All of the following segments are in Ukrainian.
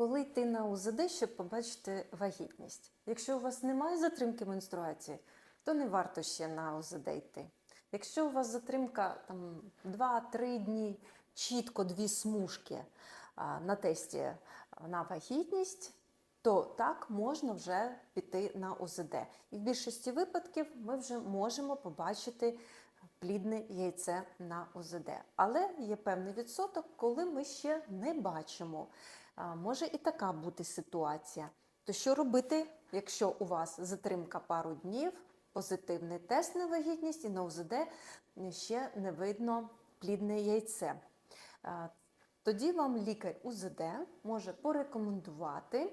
коли йти на УЗД, щоб побачити вагітність. Якщо у вас немає затримки менструації, то не варто ще на УЗД йти. Якщо у вас затримка там 2-3 дні, чітко дві смужки а, на тесті на вагітність, то так можна вже піти на УЗД. І в більшості випадків ми вже можемо побачити плідне яйце на УЗД. Але є певний відсоток, коли ми ще не бачимо. Може і така бути ситуація. То що робити, якщо у вас затримка пару днів, позитивний тест на вагітність і на УЗД ще не видно плідне яйце? Тоді вам лікар УЗД може порекомендувати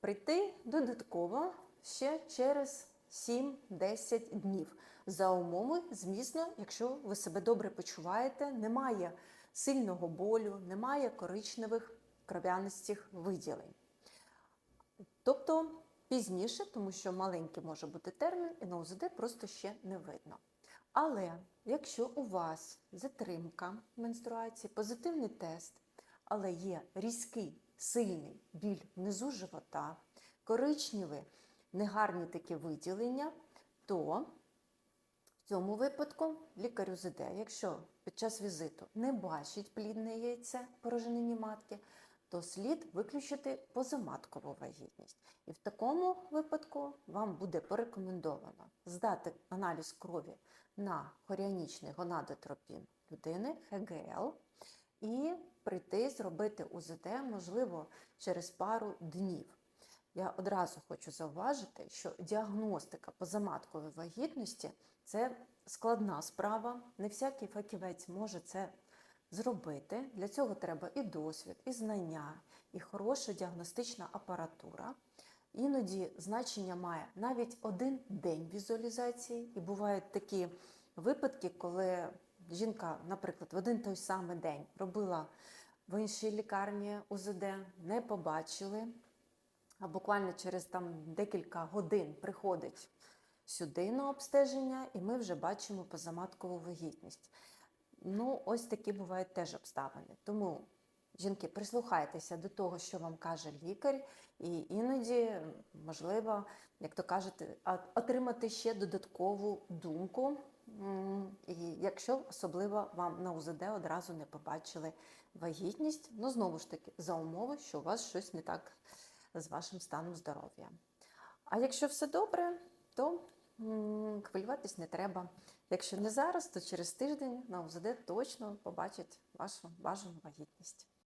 прийти додатково ще через 7-10 днів. За умови, звісно, якщо ви себе добре почуваєте, немає сильного болю, немає коричневих кров'янистих виділень. Тобто пізніше, тому що маленький може бути термін, і на УЗД просто ще не видно. Але якщо у вас затримка менструації, позитивний тест, але є різкий, сильний біль внизу живота, коричневі, негарні такі виділення, то в цьому випадку лікар УЗД, якщо під час візиту не бачить плідне яйце порожнині матки, то слід виключити позаматкову вагітність. І в такому випадку вам буде порекомендовано здати аналіз крові на хоріанічний гонадотропін людини ХГЛ і прийти зробити УЗД, можливо, через пару днів. Я одразу хочу зауважити, що діагностика позаматкової вагітності це складна справа. Не всякий фахівець може це зробити. Для цього треба і досвід, і знання, і хороша діагностична апаратура. Іноді значення має навіть один день візуалізації, і бувають такі випадки, коли жінка, наприклад, в один той самий день робила в іншій лікарні УЗД, не побачили, а буквально через там декілька годин приходить сюди на обстеження, і ми вже бачимо позаматкову вагітність. Ну, ось такі бувають теж обставини. Тому, жінки, прислухайтеся до того, що вам каже лікар, і іноді, можливо, як то кажете, отримати ще додаткову думку. І якщо особливо вам на УЗД одразу не побачили вагітність, ну знову ж таки, за умови, що у вас щось не так з вашим станом здоров'я. А якщо все добре, то хвилюватись не треба. Якщо не зараз, то через тиждень на УЗД точно побачить вашу бажану вагітність.